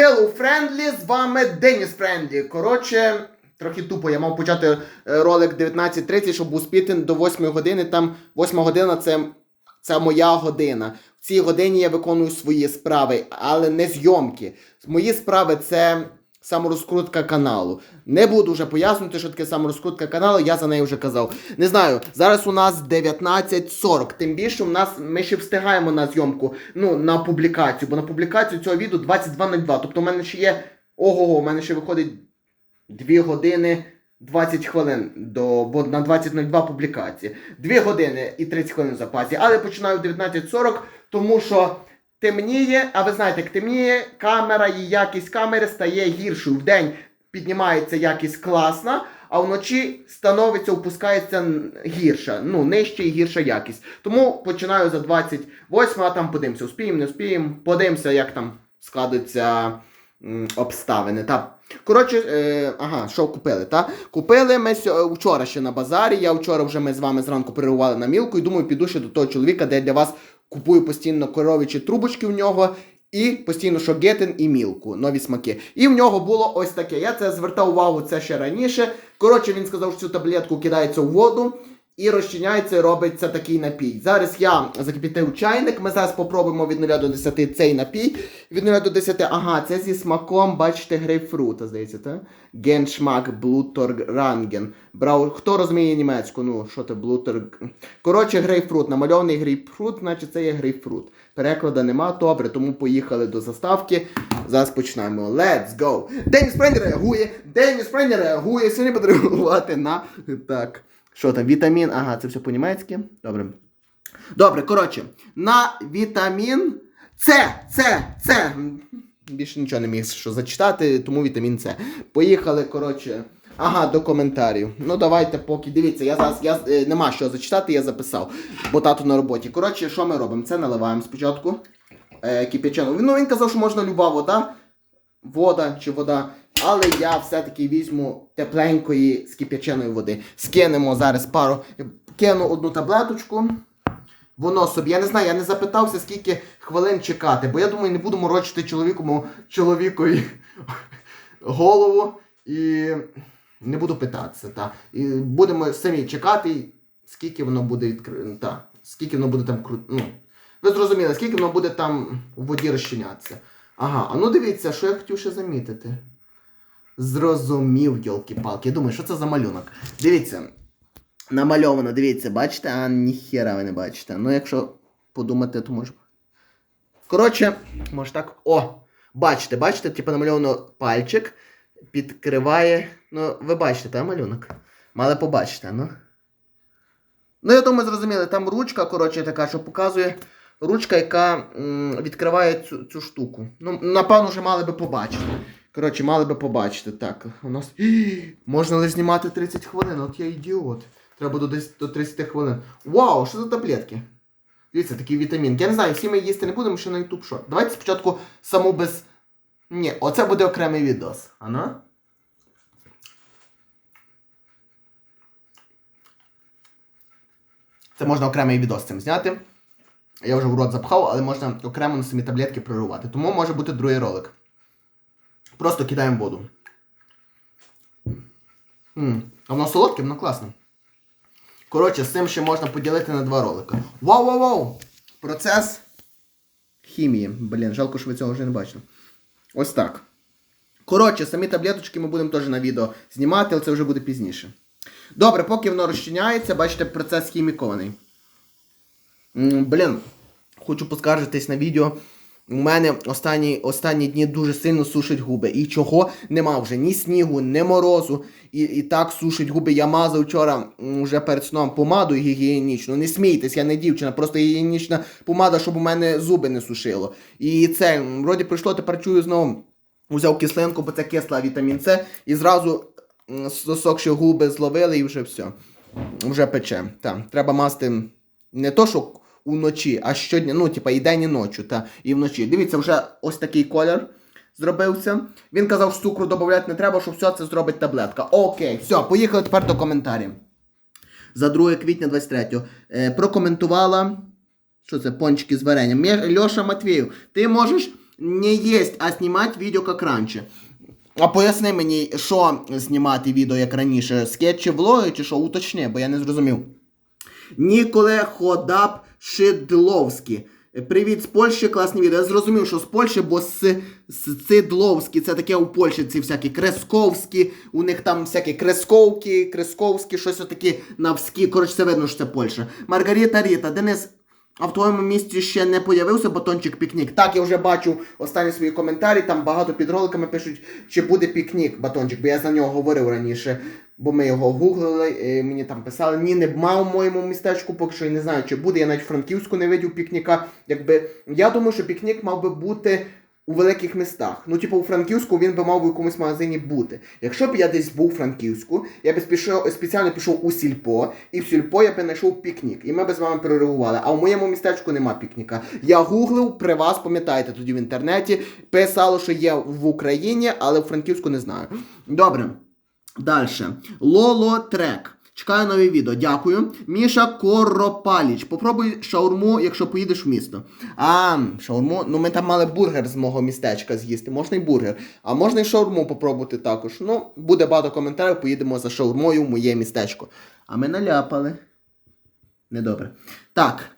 Hello Friendly, з вами Деніс Френдлі. Коротше, трохи тупо, я мав почати е, ролик 19.30, щоб успіти до 8 години. Там 8 година це, це моя година. В цій годині я виконую свої справи, але не зйомки. Мої справи це саморозкрутка каналу. Не буду вже пояснювати, що таке саморозкрутка каналу, я за нею вже казав. Не знаю, зараз у нас 19.40. Тим більше у нас ми ще встигаємо на зйомку, ну, на публікацію, бо на публікацію цього відео 22.02. Тобто, у мене ще є. Ого, у мене ще виходить 2 години 20 хвилин до, бо на 20.02 публікації. 2 години і 30 хвилин в запасі. Але починаю в 19.40, тому що темніє, а ви знаєте, як темніє, камера і якість камери стає гіршою. В день піднімається якість класна, а вночі становиться, опускається гірша. Ну, нижча і гірша якість. Тому починаю за 28, а там подивимося. Успіємо, не успіємо, подивимося, як там складуться обставини. Та. Коротше, е, ага, що купили, та? Купили ми сьо- вчора ще на базарі. Я вчора вже ми з вами зранку перервали на мілку і думаю, піду ще до того чоловіка, де для вас купую постійно коровічі трубочки в нього. І постійно що гетен і мілку, нові смаки. І в нього було ось таке. Я це звертав увагу це ще раніше. Коротше, він сказав, що цю таблетку кидається у воду і розчиняється, і робиться такий напій. Зараз я закипятив чайник. Ми зараз попробуємо від 0 до 10 цей напій. Від 0 до 10, ага, це зі смаком, бачите, грейпфрута, здається, так? Геншмак Блуторранген. Брау... Хто розуміє німецьку? Ну, що це блутер. Коротше, грейпфрут. Намальований грейпфрут, значить це є грейпфрут. Перекладу нема, добре, тому поїхали до заставки. Зараз починаємо. Let's go! Деніс Френді реагує! Деніс Френді реагує! Сьогодні буде реагувати на. Так. Що там? Вітамін. Ага, це все по-німецьки. Добре. Добре, коротше, на вітамін С, С, С. Більше нічого не міг що зачитати, тому вітамін С. Поїхали, коротше. Ага, до коментарів. Ну давайте поки. Дивіться, я зараз я, е, нема що зачитати, я записав. Бо тато на роботі. Коротше, що ми робимо? Це наливаємо спочатку. Е, кип'ячену. Ну він казав, що можна люба вода. Вода чи вода. Але я все-таки візьму тепленької з кип'яченої води. Скинемо зараз пару. Кину одну таблеточку. Воно собі. Я не знаю, я не запитався, скільки хвилин чекати, бо я думаю, не буду морочити чоловіку, чоловікові голову і не буду питатися. Та. І будемо самі чекати, скільки воно буде відкри... та. скільки воно буде там кру... ну, Ви зрозуміли, скільки воно буде там у воді розчинятися. Ага, а ну дивіться, що я хотів ще замітити. Зрозумів, йолки-палки. Я думаю, що це за малюнок. Дивіться, намальовано, дивіться, бачите, а ніхера ви не бачите. Ну, якщо подумати, то може. Коротше, може так. О! Бачите, бачите, типу намальовано пальчик, підкриває. Ну, ви бачите, та малюнок? Мали побачити, ну. Ну, я думаю, зрозуміли, там ручка, коротше, така, що показує. Ручка, яка м, відкриває цю, цю штуку. Ну, напевно, вже мали би побачити. Коротше, мали би побачити. Так, у нас. Можна лише знімати 30 хвилин, от я ідіот. Треба 10, до 30 хвилин. Вау, що за таблетки? Дивіться, такі вітамінки. Я не знаю, всі ми їсти не будемо, ще на YouTube що. Давайте спочатку саму без. Ні, оце буде окремий відос. Ано? Це можна окремий відос цим зняти. Я вже в рот запхав, але можна окремо на самі таблетки прорувати. Тому може бути другий ролик. Просто кидаємо воду. м А воно солодке, воно класне. Коротше, з цим ще можна поділити на два ролики. Вау-вау-вау! Процес хімії. Блін, жалко, що ви цього вже не бачили. Ось так. Коротше, самі таблеточки ми будемо теж на відео знімати, але це вже буде пізніше. Добре, поки воно розчиняється, бачите, процес хімікований. Блін, хочу поскаржитись на відео. У мене останні, останні дні дуже сильно сушать губи. І чого нема вже ні снігу, ні морозу. І, і так сушать губи. Я мазав вчора вже перед сном помаду гігієнічну. Не смійтесь, я не дівчина, просто гігієнічна помада, щоб у мене зуби не сушило. І це, вроді прийшло, тепер чую знову. Взяв кислинку, бо це кисла вітамін С, і зразу сосокші губи зловили і вже все. Вже пече. Так, треба масти не то, що уночі, а щодня, ну, типа, і день, і ночі, та, і вночі. Дивіться, вже ось такий колір зробився. Він казав, що цукру додати не треба, що все це зробить таблетка. Окей, все, поїхали тепер до коментарів. За 2 квітня 23 е, прокоментувала. Що це пончики з варенням? Льоша Матвіїв, ти можеш не есть, а знімати відео як раніше. А поясни мені, що знімати відео як раніше? Скетчі, влоги чи що? Уточни, бо я не зрозумів. Ніколе Ходап Шидловський. Привіт з Польщі, класні відео. Я зрозумів, що з Польщі, бо з, з Сидловський, це таке у Польщі ці всякі Кресковські, у них там всякі Кресковки, Кресковські, щось отакі навські. Коротше, це видно, що це Польща. Маргарита Ріта, Денис. А в твоєму місті ще не появився батончик пікнік. Так, я вже бачу останні свої коментарі, там багато під роликами пишуть, чи буде пікнік батончик, бо я за нього говорив раніше, бо ми його гуглили, і мені там писали, ні, не мав в моєму містечку, поки що я не знаю, чи буде. Я навіть Франківську не видів пікніка. Якби я думаю, що пікнік мав би бути. У великих містах. Ну, типу, у Франківську він би мав би в якомусь магазині бути. Якщо б я десь був у Франківську, я би спішов, спеціально пішов у сільпо, і в сільпо я би знайшов пікнік. І ми би з вами перереагували. А в моєму містечку нема пікніка. Я гуглив при вас, пам'ятаєте, тоді в інтернеті писало, що є в Україні, але в Франківську не знаю. Добре. Далі. Лоло трек. Чекаю нове відео. Дякую. Міша Коропаліч. Попробуй шаурму, якщо поїдеш в місто. А, шаурму. Ну ми там мали бургер з мого містечка з'їсти. Можна і бургер. А можна і шаурму попробувати також. Ну, буде багато коментарів, поїдемо за шаурмою в моє містечко. А ми наляпали. Недобре. Так.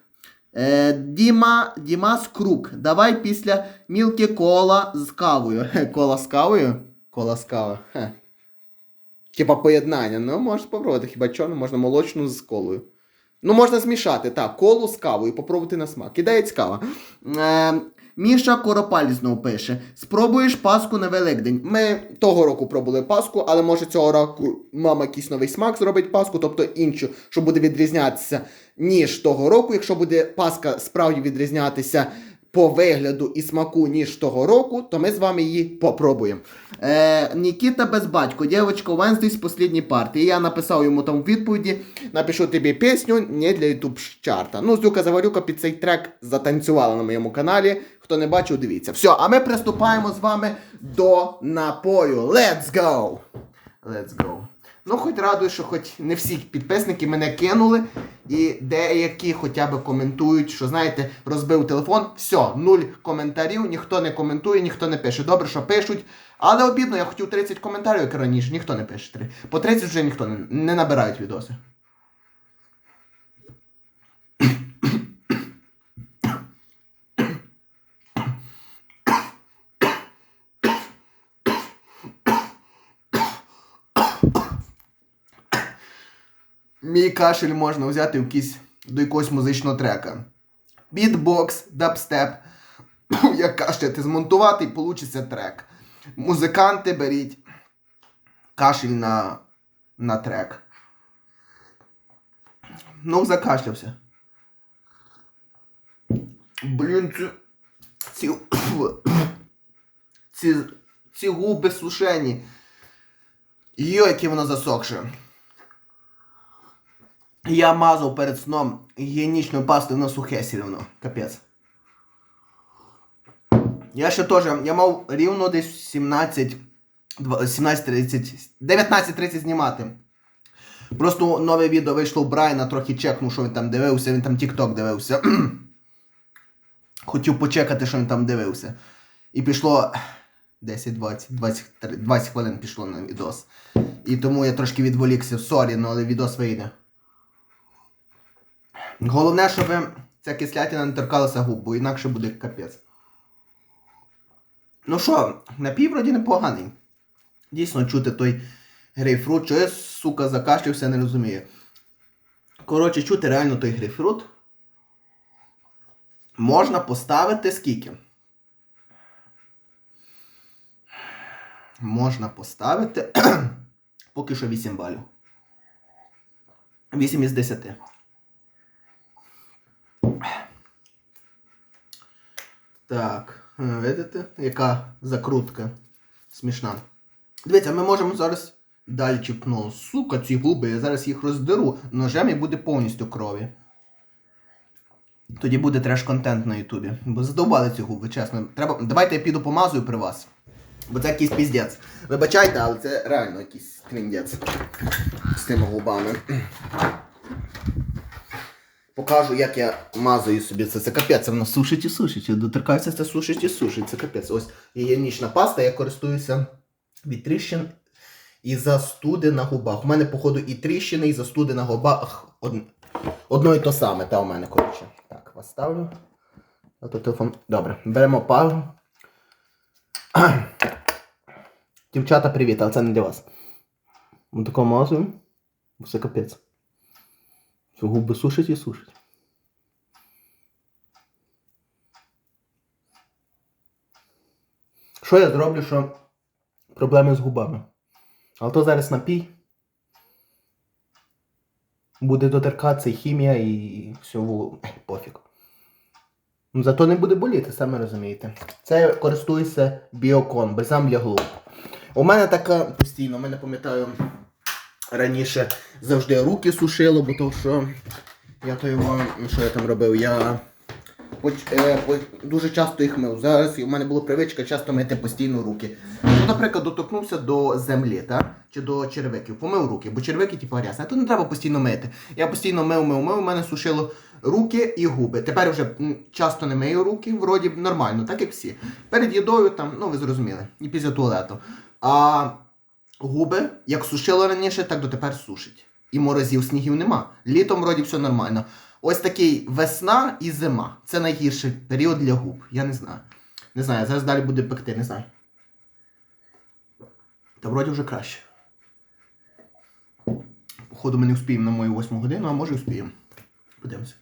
Е, Діма, Дімас Крук. Давай після мілки кола з кавою. Кола з кавою? Кола з кавою. Хе. Типа поєднання. Ну, можеш спробувати. Хіба чорну, можна молочну з колою. Ну, можна змішати, так, колу з кавою, попробувати на смак. Ідея цікава. Е, Міша Коропаль знову пише: Спробуєш паску на Великдень. Ми того року пробували паску, але може цього року мама якийсь новий смак зробить паску, тобто іншу, що буде відрізнятися, ніж того року. Якщо буде паска справді відрізнятися по вигляду і смаку, ніж того року, то ми з вами її попробуємо. Е, Нікіта Безбатько, дівчинка Венздей з послідньої партії. Я написав йому там в відповіді: напишу тобі пісню не для ютуб чарта. Ну, Зюка Заварюка під цей трек затанцювала на моєму каналі. Хто не бачив, дивіться. Все, а ми приступаємо з вами до напою. Let's go! Let's go. Ну, хоч радую, що хоч не всі підписники мене кинули, і деякі хоча б коментують, що знаєте, розбив телефон. Все, нуль коментарів, ніхто не коментує, ніхто не пише. Добре, що пишуть. Але обідно, я хотів 30 коментарів, як раніше, ніхто не пише. По 30 вже ніхто не, не набирають відоси. Мій кашель можна взяти в якийсь, до якогось музичного трека. Бітбокс, дабстеп. Як кашляти, змонтувати і получиться трек. Музиканти беріть кашель на, на трек. Ну, закашлявся. Блін, ці, ці, ці, ці губи сушені. Йо, яке воно засохше. Я мазав перед сном гігієнічною пастою на сухе все рівно. Капець. Я ще теж, я мав рівно десь 17, 17.30, 19.30 знімати. Просто нове відео вийшло у Брайана, трохи чекнув, що він там дивився, він там TikTok дивився. Хотів почекати, що він там дивився. І пішло 10, 20, 20, 20 хвилин пішло на відос. І тому я трошки відволікся. Сорі, ну але відос вийде. Головне, щоб ця кислятина не торкалася губ, бо інакше буде капець. Ну що, напій вроді непоганий. Дійсно чути той грейпфрут, що я, сука, закашлявся, не розумію. Коротше, чути реально той грейпфрут. Можна поставити скільки? Можна поставити поки що 8 балів. 8 із 10. Так, е, видите, яка закрутка смішна. Дивіться, ми можемо зараз далі чіпну. Сука, ці губи, я зараз їх роздеру ножем і буде повністю крові. Тоді буде треш-контент на Ютубі. Бо задовбали ці губи, чесно. Треба... Давайте я піду помазую при вас. Бо це якийсь піздець. Вибачайте, але це реально якийсь триндець з тими губами. Покажу, як я мазую собі це. Це капець, воно сушить і сушить. Доторкається, це сушить і сушить. Це капець. Ось гігієнічна паста, я користуюся від тріщин і застуди на губах. У мене, походу, і тріщини, і застуди на губах. Од... Одно і то саме, та у мене, коротше. Так, вас ставлю. Телефон. Добре, беремо пару. Дівчата, привіт, але це не для вас. Ось тако мазую. Все капець. Губи сушить і сушить. Що я зроблю, що проблеми з губами? Але то зараз напій. Буде доторкатися і хімія і все в- Ех, пофіг. Зато не буде боліти, самі розумієте. Це я користуюся біокон, бальзам для голуб. У мене така постійно, у мене пам'ятаю, раніше завжди руки сушило, бо то що я то його, що я там робив, я поч- е, дуже часто їх мив. Зараз у мене була привичка часто мити постійно руки. Ну, наприклад, доторкнувся до землі, та? чи до червиків, помив руки, бо червики типу грязні, а то не треба постійно мити. Я постійно мив, мив, мив, у мене сушило руки і губи. Тепер вже часто не мию руки, вроді нормально, так як всі. Перед їдою там, ну ви зрозуміли, і після туалету. А губи, як сушило раніше, так дотепер сушить. І морозів, снігів нема. Літом вроді все нормально. Ось такий весна і зима. Це найгірший період для губ. Я не знаю. Не знаю, зараз далі буде пекти, не знаю. Та вроді вже краще. Походу ми не вспіємо на мою восьму годину, а може вспіємо. Подивимося.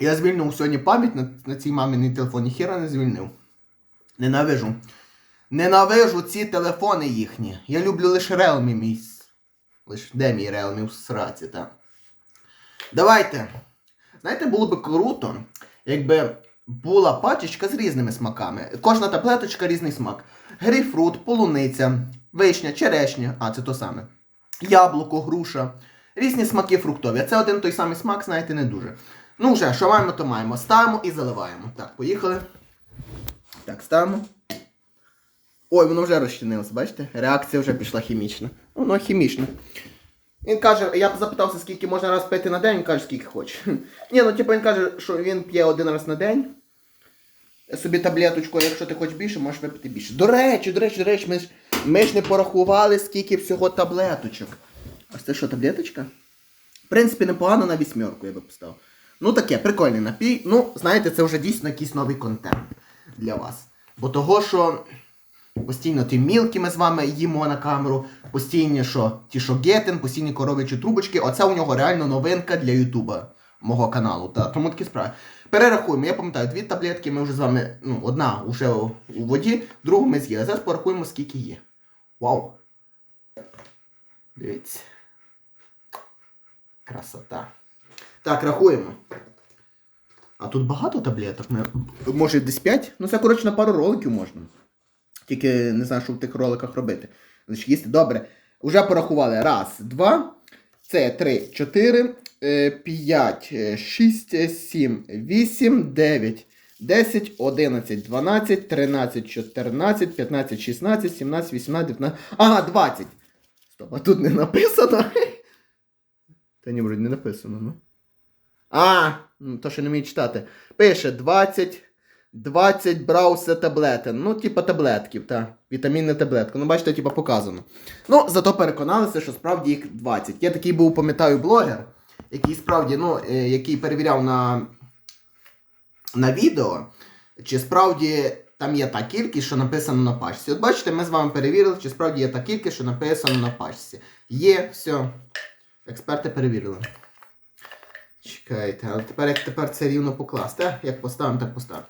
Я звільнив сьогодні пам'ять на, на цій маміній телефоні, хіра не звільнив. Ненавижу. Ненавижу ці телефони їхні. Я люблю лише Realme мій. Лише де мій Realme в сраці, так. Давайте. Знаєте, було би круто, якби була пачечка з різними смаками. Кожна таблеточка різний смак. Грейпфрут, полуниця, вишня, черешня, а це то саме. Яблуко, груша. Різні смаки фруктові. А це один той самий смак, знаєте, не дуже. Ну вже, що маємо, то маємо. Ставимо і заливаємо. Так, поїхали. Так, ставимо. Ой, воно вже розчинилося, бачите? Реакція вже пішла хімічна. Воно хімічне. Він каже, я запитався, скільки можна раз пити на день, він каже, скільки хоче. Ні, ну типу він каже, що він п'є один раз на день. Собі таблеточку, якщо ти хочеш більше, можеш випити більше. До речі, до речі, до речі, ми ж, ми ж не порахували, скільки всього таблеточок. Ось це що, таблеточка? В принципі, непогано на вісьмерку я би поставив. Ну таке, прикольний напій. Ну, знаєте, це вже дійсно якийсь новий контент для вас. Бо того, що постійно ті мілки ми з вами їмо на камеру, постійні що, ті, що гетен, постійні коровичі трубочки. Оце у нього реально новинка для Ютуба, мого каналу. Та, тому такі справи. Перерахуємо, я пам'ятаю, дві таблетки ми вже з вами, ну, одна вже у, воді, другу ми з'їли. Зараз порахуємо, скільки є. Вау! Дивіться. Красота. Так, рахуємо. А тут багато таблеток. Може десь 5? Ну це, коротше, на пару роликів можна. Тільки не знаю, що в тих роликах робити. Значить, їсти. Добре. Уже порахували. Раз, два. Це три, чотири, е, п'ять, е, шість, е, сім, вісім, дев'ять, десять, одинадцять, дванадцять, тринадцять, чотирнадцять, п'ятнадцять, шістнадцять, сімнадцять, вісімнадцять, дев'ятнадцять. Ага, двадцять. Стоп, а тут не написано. Та ні, вроді не написано, ну. А, ну, то що не вмію читати. Пише 20, 20 браусе таблетин. Ну, типа таблетків, та. Вітамінна таблетка. Ну, бачите, типа показано. Ну, зато переконалися, що справді їх 20. Я такий був, пам'ятаю, блогер, який справді, ну, е, який перевіряв на, на відео, чи справді там є та кількість, що написано на пачці. От бачите, ми з вами перевірили, чи справді є та кількість, що написано на пачці. Є, все. Експерти перевірили. Чекайте, але тепер як тепер це рівно покласти. Е, Як поставимо, так поставимо.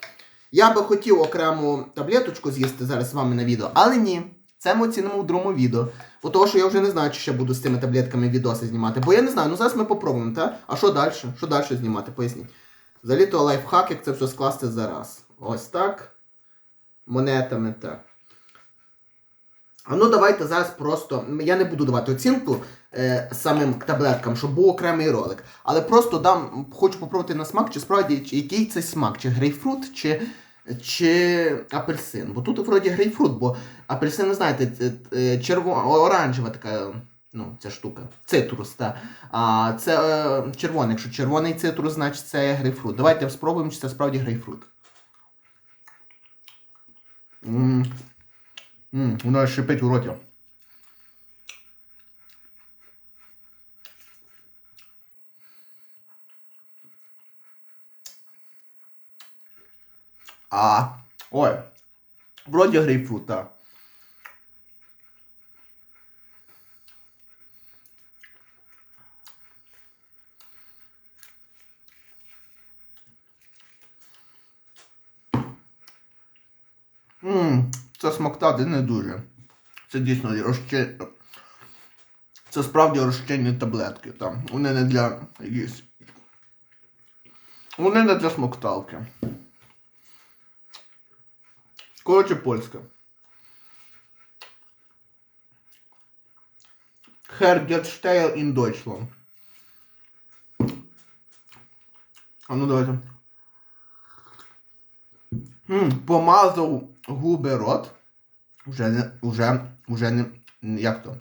Я би хотів окрему таблеточку з'їсти зараз з вами на відео, але ні. Це ми оцінимо в другому відео. Бо того, що я вже не знаю, чи ще буду з цими таблетками відоси знімати. Бо я не знаю, ну зараз ми попробуємо, так? А що далі? Що далі знімати? Поясніть. Взагалі то лайфхак, як це все скласти зараз. Ось так. Монетами так. А ну давайте зараз просто. Я не буду давати оцінку е, самим таблеткам, щоб був окремий ролик. Але просто дам, хочу попробувати на смак, чи справді чи- який це смак, чи грейпфрут, чи, чи апельсин. Бо тут вроді грейпфрут, бо апельсин, знаєте, е, черво, оранжева така Ну, ця штука. Цитрус, так. А це е, червоний. Якщо червоний цитрус, значить це грейпфрут. Давайте спробуємо, чи це справді грейпфрут. Ммм. Ммм, воно шипить у роті. А, ой. Вроді грейпфрут, так. Ммм, це не дуже. Це дійсно розчи... Це справді розчинні таблетки. Там. Вони не для якісь. Вони не для смокталки. Коротше, польська. Herr Gersteil in Deutschland. А ну давайте. М, помазав губи рот. Уже не, уже, уже не, як то?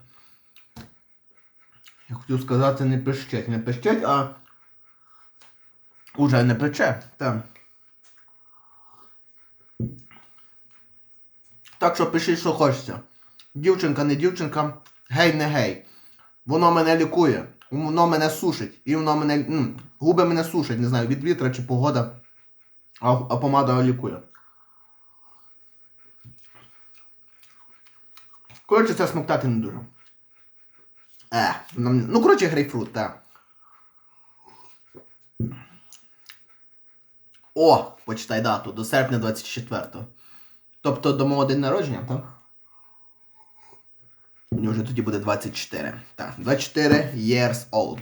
Я хотів сказати не пищить, не пищить, а уже не пече. Так. Так що пишіть, що хочеться. Дівчинка, не дівчинка, гей, не гей. Воно мене лікує, воно мене сушить. І воно мене. м, губи мене сушать, не знаю, від вітра чи погода. А, а помада лікує. Коротше, це смоктати не дуже. Е, ну коротше, грейпфрут, так. О, почитай дату, до серпня 24-го. Тобто до мого день народження, так? Мені вже тоді буде 24. Так, 24 years old.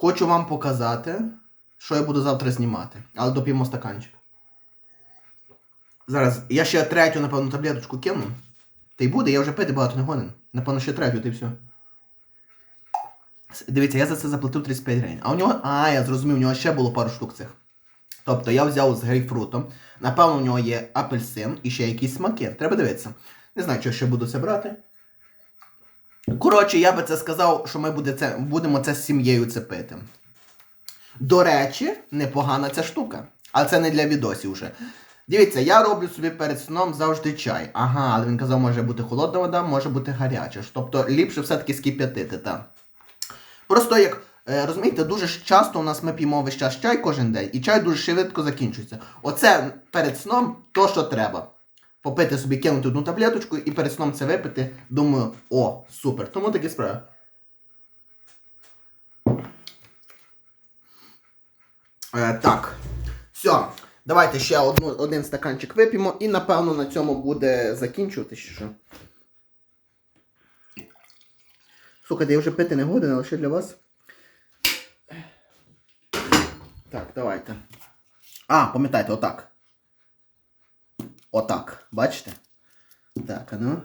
Хочу вам показати, що я буду завтра знімати. Але доп'ємо стаканчик. Зараз, я ще третю, напевно, таблеточку кину. Та й буде, я вже пити багато не гонен. Напевно, ще третю, та все. Дивіться, я за це заплатив 35 гривень. А у нього. А, я зрозумів, у нього ще було пару штук цих. Тобто я взяв з грейпфрутом. Напевно, у нього є апельсин і ще якісь смаки. Треба дивитися. Не знаю, чи ще буду це брати. Коротше, я би це сказав, що ми буде це, будемо це з сім'єю це пити. До речі, непогана ця штука. Але це не для відосів вже. Дивіться, я роблю собі перед сном завжди чай. Ага, але він казав, може бути холодна вода, може бути гаряча. Тобто ліпше все-таки скип'ятити, так. Просто як, е, розумієте, дуже часто у нас ми п'ємо весь час чай кожен день, і чай дуже швидко закінчується. Оце перед сном то, що треба. Попити собі, кинути одну таблеточку і перед сном це випити. Думаю, о, супер. Тому такі справи. Е, так. Все. Давайте ще одну, один стаканчик вип'ємо і напевно на цьому буде закінчувати що. Слухайте, я вже пити не годен, але ще для вас. Так, давайте. А, пам'ятайте, отак. Отак. Бачите? Так, а ну.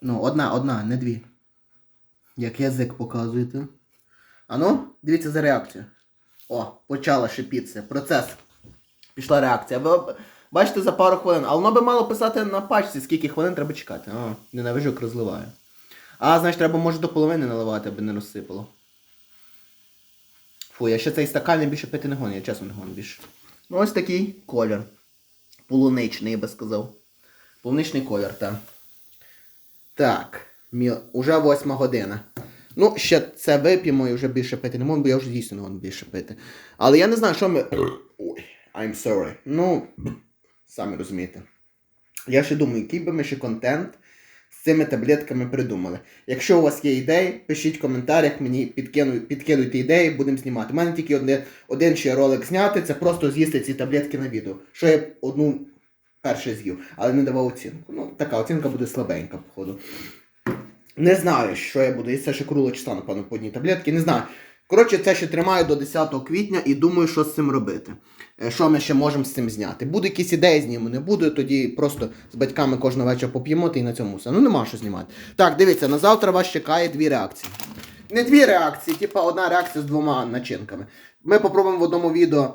Ну, одна, одна, не дві. Як язик показуєте. А ну, дивіться за реакцію. О, почала шипітися. Процес. Пішла реакція. Ви бачите за пару хвилин. А воно би мало писати на пачці, скільки хвилин треба чекати. А, ненавижу, як розливаю. А, значить, треба може до половини наливати, аби не розсипало. Фу, я ще цей стакан я більше пити не гоню, я чесно не гоню більше. Ну ось такий колір. Полуничний, я би сказав. Полуничний колір, так. Так, уже восьма година. Ну, ще це вип'ємо і вже більше пити не можу, бо я вже дійсно не можу більше пити. Але я не знаю, що ми. Ой, I'm sorry. Ну, самі розумієте. Я ще думаю, який би ми ще контент цими таблетками придумали. Якщо у вас є ідеї, пишіть в коментарях, мені підкину, підкидуйте ідеї, будемо знімати. У мене тільки один, один ще ролик зняти, це просто з'їсти ці таблетки на відео. Що я одну перше з'їв, але не давав оцінку. Ну, така оцінка буде слабенька, походу. Не знаю, що я буду. їсти ще круло числа, напевно, по одній таблетки. Не знаю. Коротше, це ще тримаю до 10 квітня і думаю, що з цим робити. Е, Що ми ще можемо з цим зняти? Буде якісь ідеї зніму, не буде, тоді просто з батьками кожного вечора поп'ємо і на цьому все. Ну нема що знімати. Так, дивіться, на завтра вас чекає дві реакції. не дві реакції, типа одна реакція з двома начинками. Ми попробуємо в одному відео.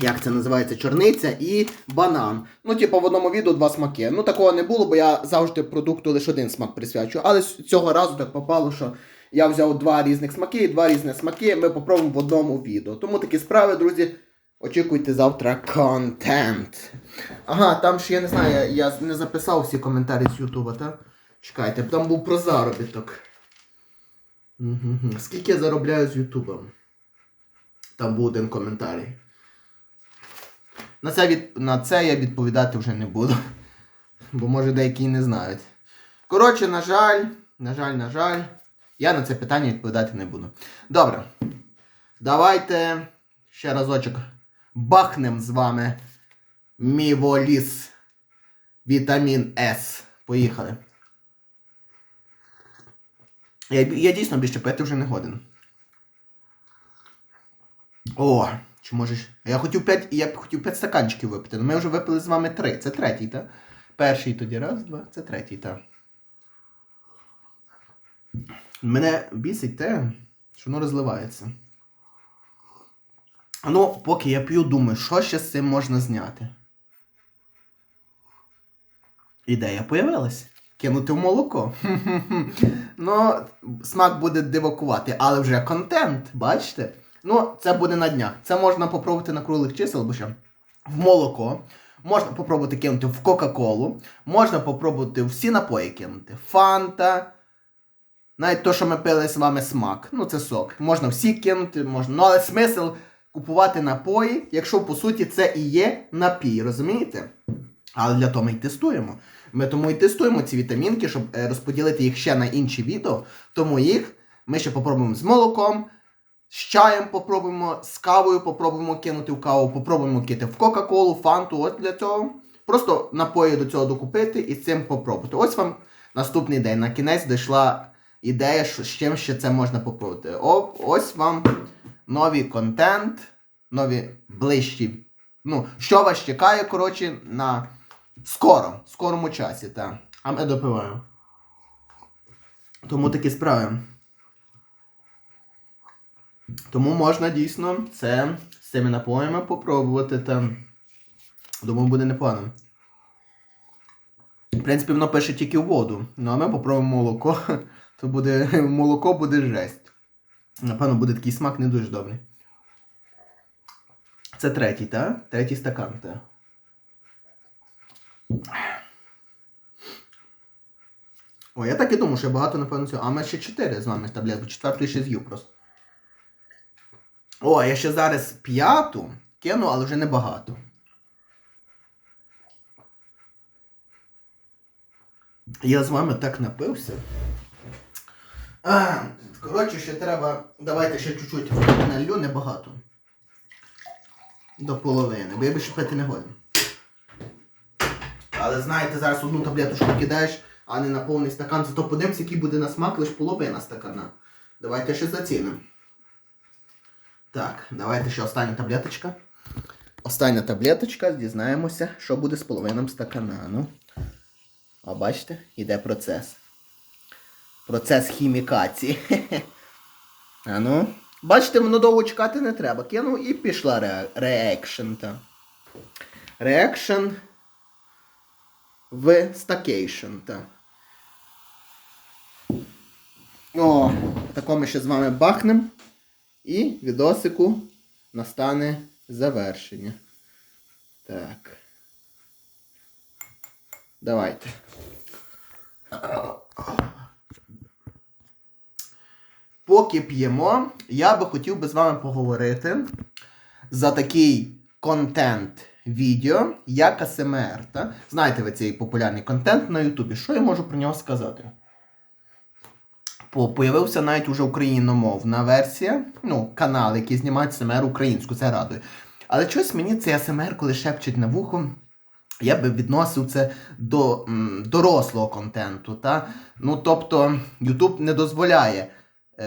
Як це називається? Чорниця і банан. Ну, типу, в одному відео два смаки. Ну, такого не було, бо я завжди продукту лише один смак присвячую. Але цього разу так попало, що я взяв два різних смаки два різні смаки. Ми попробуємо в одному відео. Тому такі справи, друзі. Очікуйте завтра контент. Ага, там ще я не знаю, я, не записав всі коментарі з Ютуба, так? Чекайте, там був про заробіток. Мгм. Скільки я заробляю з Ютубом? Там був один коментарій. На від... на це я відповідати вже не буду. Бо може деякі не знають. Коротше, на жаль, на жаль, на жаль, я на це питання відповідати не буду. Добре. Давайте ще разочок бахнем з вами Міволіс Вітамін С. Поїхали. Я, я дійсно більше пити вже не годен. О, чи можеш. Я хотів 5, я хотів 5 стаканчиків випити, ми вже випили з вами 3. Це третій, так? Перший тоді раз, два, це третій, так. Мене бісить те, що воно розливається. Ну, поки я п'ю, думаю, що ще з цим можна зняти. Ідея появилась. Кинути в молоко. ну, смак буде дивакувати, але вже контент, бачите? Ну, це буде на днях. Це можна попробувати на круглих чисел, бо що в молоко. Можна попробувати кинути в Кока-Колу. Можна попробувати всі напої кинути. Фанта. Навіть то, що ми пили з вами смак. Ну, це сок. Можна всі кинути, можна. Ну, але смисл купувати напої, якщо по суті це і є напій, розумієте? Але для того ми й тестуємо. Ми тому і тестуємо ці вітамінки, щоб е, розподілити їх ще на інші відео. Тому їх ми ще попробуємо з молоком, з чаєм попробуємо, з кавою попробуємо кинути в каву, попробуємо кинути в Кока-Колу, фанту. Ось для цього. Просто напої до цього докупити і з цим попробувати. Ось вам наступний день. На кінець дійшла ідея, що з чим ще це можна попробувати. О, ось вам новий контент, нові ближчі. Ну, що вас чекає, коротше, на скоро, скорому часі, так. А ми допиваємо. Тому такі справи. Тому можна дійсно це з цими напоями попробувати там. Думаю, буде непогано. В принципі, воно пише тільки воду. Ну а ми попробуємо молоко. То буде. Молоко буде жесть. Напевно, буде такий смак не дуже добрий. Це третій, так? Третій стакан, так. О, я так і думав, що я багато, напевно, цього. А ми ще 4 з вами таблет, бо четверту ще з'їв просто. О, я ще зараз п'яту кину, але вже небагато. Я з вами так напився. А, коротше, ще треба. Давайте ще чуть-чуть налью, небагато. До половини, бо я більше пити не годен. Але знаєте, зараз одну таблеточку кидаєш, а не на повний стакан, зато подивимося, який буде на смак лише половина стакана. Давайте ще зацінимо. Так, давайте ще остання таблеточка. Остання таблеточка, дізнаємося, що буде з половиною стакана. Ну. А бачите, іде процес. Процес хімікації. А ну. Бачите, воно довго чекати не треба. Кинув і пішла ре- реакшн. та. Реакшн в стакейшн. та. О, тако ми ще з вами бахнем. І відосику настане завершення. Так. Давайте. Поки п'ємо, я би хотів би з вами поговорити за такий контент відео, як АСМР. Та? Знаєте ви цей популярний контент на Ютубі. Що я можу про нього сказати? По- Появився навіть уже україномовна версія, ну, канал, який знімають СМР українську, це радує. Але щось мені цей АСМР, коли шепчуть на вухо, я би відносив це до м, дорослого контенту. Та? Ну, тобто, YouTube не дозволяє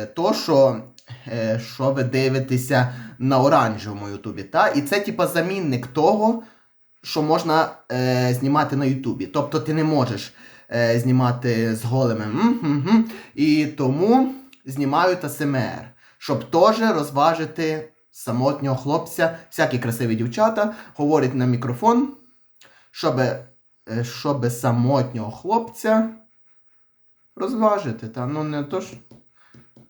то, що, е, що ви дивитеся на оранжевому Ютубі. Та? І це, типа, замінник того, що можна е, знімати на Ютубі. Тобто ти не можеш е, знімати з голими. М-м-м. І тому знімаю АСМР, щоб теж розважити самотнього хлопця. Всякі красиві дівчата говорять на мікрофон, щоб, е, щоб самотнього хлопця розважити. Та ну не то ж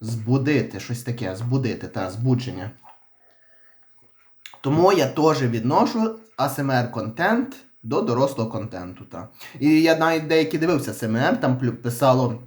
збудити, щось таке, збудити, та збудження. Тому я теж відношу ASMR контент до дорослого контенту. Та. І я навіть деякі дивився СМР, там писало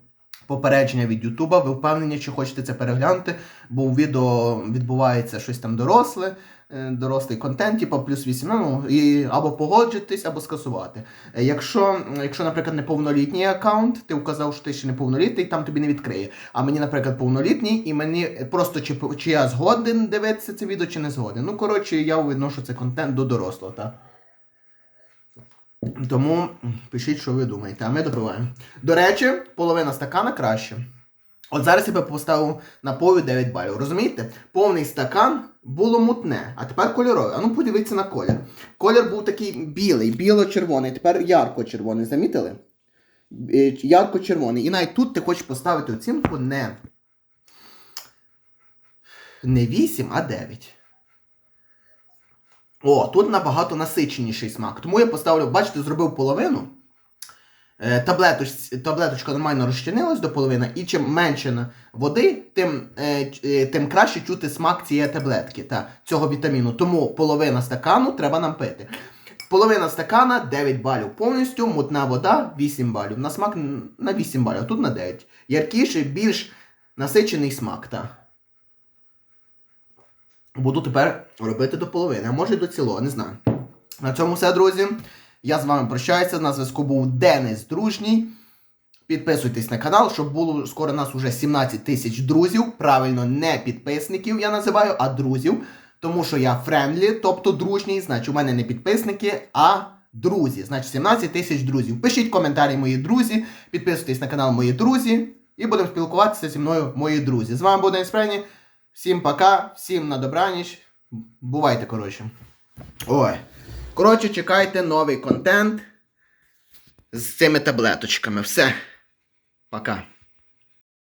попередження від Ютуба, ви впевнені, чи хочете це переглянути, бо у відео відбувається щось там доросле, дорослий контент, типу плюс 8, ну, і або погоджитись, або скасувати. Е, Якщо, якщо, наприклад, неповнолітній аккаунт, ти вказав, що ти ще неповнолітній, там тобі не відкриє. А мені, наприклад, повнолітній, і мені просто чи, чи я згоден дивитися це відео, чи не згоден. Ну, коротше, я відношу цей контент до дорослого, так? Тому пишіть, що ви думаєте, а ми допиваємо. До речі, половина стакана краще. От зараз я би поставив напою 9 балів. Розумієте? Повний стакан було мутне, а тепер кольорове. А ну подивіться на колір. Колір був такий білий, біло-червоний, тепер ярко-червоний. Замітили? Е, Ярко-червоний. І навіть тут ти хочеш поставити оцінку не, не 8, а 9. О, тут набагато насиченіший смак. Тому я поставлю, бачите, зробив половину. Е, Таблеточ, таблеточка нормально розчинилась до половини, і чим менше води, тим, е, е, тим краще чути смак цієї таблетки та цього вітаміну. Тому половина стакану треба нам пити. Половина стакана 9 балів повністю, мутна вода 8 балів. На смак на 8 балів, а тут на 9. Яркіший, більш насичений смак. Та. Буду тепер робити до половини, а може й до цілого, не знаю. На цьому все, друзі. Я з вами прощаюся. На зв'язку був Денис Дружній. Підписуйтесь на канал, щоб було скоро нас уже 17 тисяч друзів. Правильно, не підписників я називаю, а друзів. Тому що я френдлі, тобто дружній, значить у мене не підписники, а друзі. Значить 17 тисяч друзів. Пишіть коментарі, мої друзі, підписуйтесь на канал мої друзі. І будемо спілкуватися зі мною, мої друзі. З вами був Денис Френі. Всім пока, всім на добраніч. Бувайте, коротше. Ой. Коротше, чекайте новий контент з цими таблеточками. Все. Пока.